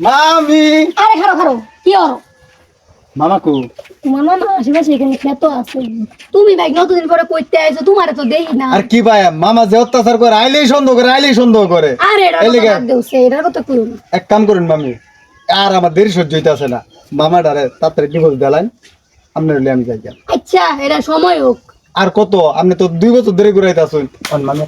মামি! আরে খারো খারো কি হরো মামা কো তোমার মামা আশেপাশে এখানে ক্ষেত আছে। তুমি ভাই কতদিন পরে কইতে আইছো? তোমারে তো দেই না। আর কি ভাই মামা যে অত্যাচার করে আইলেই সন্দেহ করে আইলেই সন্দেহ করে। আরে এটা কথা কথা কইও না। এক কাম করুন মামি আর আমার দেরি সহ্য হইতেছে না। মামা ডারে তাড়াতাড়ি ডিভোর্স দিলাম আপনার আমি যাই। আচ্ছা এটা সময় হোক। আর কত? আপনি তো দুই বছর ধরে ঘুরাইতে আসুন মামি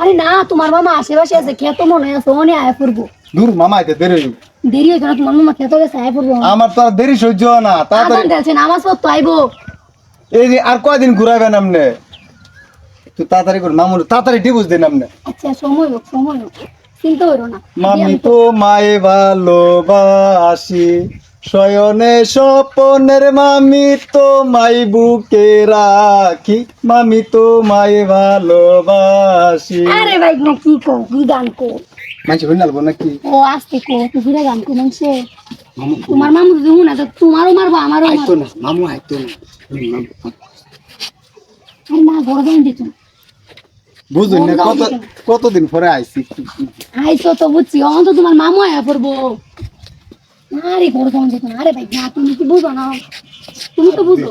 আরে না তোমার মামা আশেপাশে আছে ক্ষেত মনে আছে অনে আয় পড়ব দূর মামা আইতে দেরি হইব। দেরি হয়ে গেল তোমার মামা ক্ষেত গেছে আয় পড়ব। আমার তো আর দেরি সহ্য হয় না তাড়াতাড়ি আদান দেখছে নামাজ পড়তো আইবো। এই যে আর কয়দিন ঘুরাবেন আপনি তুই তাড়াতাড়ি করুন মামুর তাড়াতাড়ি ডিভোর্স দিন আপনি আচ্ছা সময় হোক সময় হোক চিন্তা করো না। মামি তো মায়ে ভালোবাসি শয়নে স্বপনের মামি তো মাই বুকে রাখি মামি তো মায়ে ভালোবাসি। আরে ভাই না কি কো কি গান কো মানছি হইন নালবো নাকি? ও আসতে কো তুই ঘুরে গান কো মানছে তোমার মামু যদি না তো তোমারও মারবো আমারও মারবো। না মামু আইতো না। আরে না বড় গান দিত। বুঝুন না কত কতদিন পরে আইছি? আইসো তো বুঝছি অন তো তোমার মামু আয়া পড়ব। আরে বড় গান দিত না আরে ভাই না তুমি কি বুঝো না? তুমি তো বুঝো।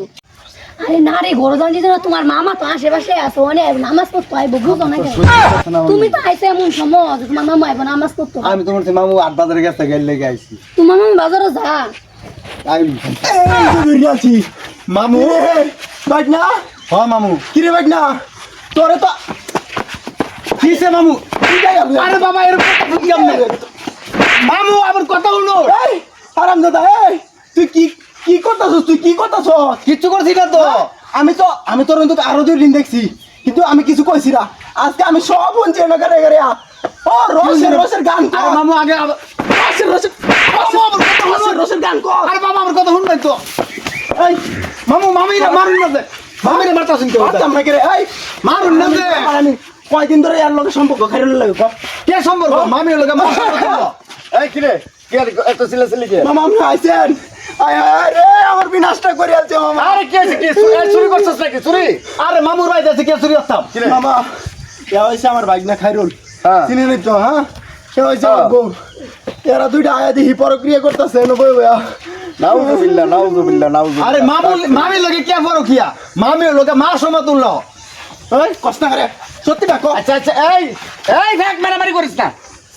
আরে না রে গান দিত না তোমার মামা তো আশেপাশে আছে অনেক নামাজ পড়তো আইবো বুঝো না তুমি তো আইসো এমন সময় তোমার মামা আইবো নামাজ পড়তো। আমি তোমার সে মামু আট বাজারে গেছে গেল আইছি। তোমার মামা বাজারে যা। আমি আছি। মামু বাইক না হ্যাঁ মামু। কিরে বাইক না তোরে তো কিসে মামু? আরে বাবা এর কথা কি আমনে মামু আমার কথা হলো আরাম দাদা এই তুই কি কি করতাছস তুই? কি করতাছস? কিচ্ছু করছি না তো? আমি তো আমি তোর কিন্তু আরও দুই দিন দেখছি। কিন্তু আমি কিছু কইছি না। আজকে আমি সব বঞ্চে না করে করে ও রসের রসের গান আরে মামু আগে রসের রসের মামু আমার কথা রসের রসের গান কর। আরে বাবা আমার কথা শুনবেন তো। এই মামু মামি না মারুন না দে। মামি না মারতা শুনতে পারতাম না করে এই মারুন না দে। আমি কয়দিন ধরে এর লগে সম্পর্ক খাইরল লাগে কে সম্পর্ক? মামি লোকে মার এই কিরে? এত সিলে কে? মামা আপনি আইছেন? আয় আয় রে আমার বিনাশটা করে আছে মামা। আরে কে আছে কে চুরি করছস নাকি? চুরি? আরে মামুর ভাই আছে কে চুরি করতাম? কিরে মামা এ হইছে আমার বাইক না খাইরুল। হ্যাঁ। চিনি নি তো হ্যাঁ? সে হইছে আমার বউ। এরা দুইটা আয়া দেখি পরক্রিয়া করতেছে নবই বয়া নাউজুবিল্লাহ নাউজুবিল্লাহ নাউজুবিল্লাহ। আরে কে পরকিয়া লোকে মা সমতুল্য। কষ্ট করে। সত্যি ডাকো। আচ্ছা আচ্ছা এই এই দেখ মারামারি করিস না।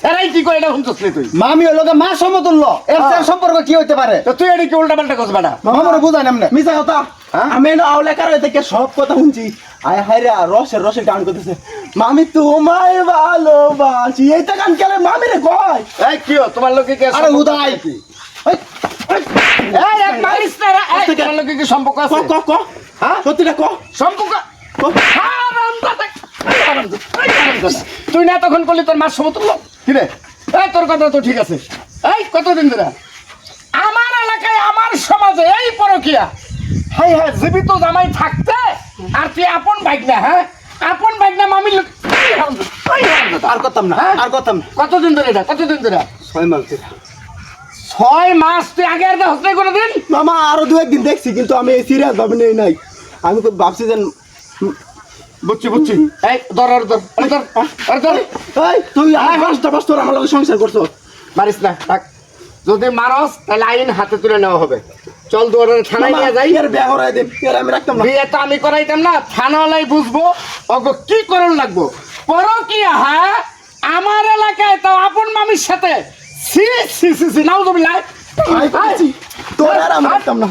এরাই কি করে এটা শুনছিস তুই? মামি লোকে মা সমতুল্য। এর চেয়ে সম্পর্ক কি হইতে পারে? তো তুই এটি কি উল্টা পাল্টা করছ বেটা মামুর বুঝাই নামনে মিছা কথা। হ্যাঁ? আমি না আওলে কারও থেকে সব কথা শুনছি। আয় হায় রে রসের রসের গান করতেছে। মামি তোমায় ভালোবাসি। এইটা গান কেলে মামি রে কয়? এই কি তোমার লোকে কি আরে উদাই। এই, এই, এই এক মারিস না রে, এই, তোমার লোকে কি সম্পর্ক ক ক ক। হ্যাঁ? সত্যিটা ক। সম্পর্ক ক হারামজাদা, এই হারামজাদা, এই হারামজাদা। তুই না তখন করলি তোর মার সমতুল্য কি রে এই তোর কথা তো ঠিক আছে। এই কতদিন ধরে? আমার এলাকায় আমার সমাজে এই পরকিয়া। হাই হ্যাঁ জীবিত জামাই থাকতে আর তুই আপন বাইক না হ্যাঁ? আপন বাইক না মামি। আর করতাম না হ্যাঁ? আর করতাম কতদিন ধরে এটা? কতদিন ধরে? ছয় মাস ধরে। ছয় মাস তুই আগে আর হস্তে করে দিন মামা আরও দু একদিন দেখছি কিন্তু আমি সিরিয়াস ভাবে নেই নাই। আমি তো ভাবছি যে বুঝছি বুঝছি। এই ধর আর ধর আরে ধর আরে ধর। এই তুই আর পাঁচ তোর আমার লগে সংসার করছ। মারিস না থাক। যদি মারস তাহলে আইন হাতে তুলে নেওয়া হবে। চল দুয়ারে থানায় নিয়ে যাই। এর বিয়া করাই দেন এর আমি রাখতাম না। বিয়ে তো আমি করাইতাম না থানাওয়ালাই বুঝব ওগো কি করণ লাগবো? পরো কি হ্যাঁ? আমার এলাকায় তো আপন মামির সাথে। সি সি সি সি নাও তুমি লাই। তোর আর আমি রাখতাম না।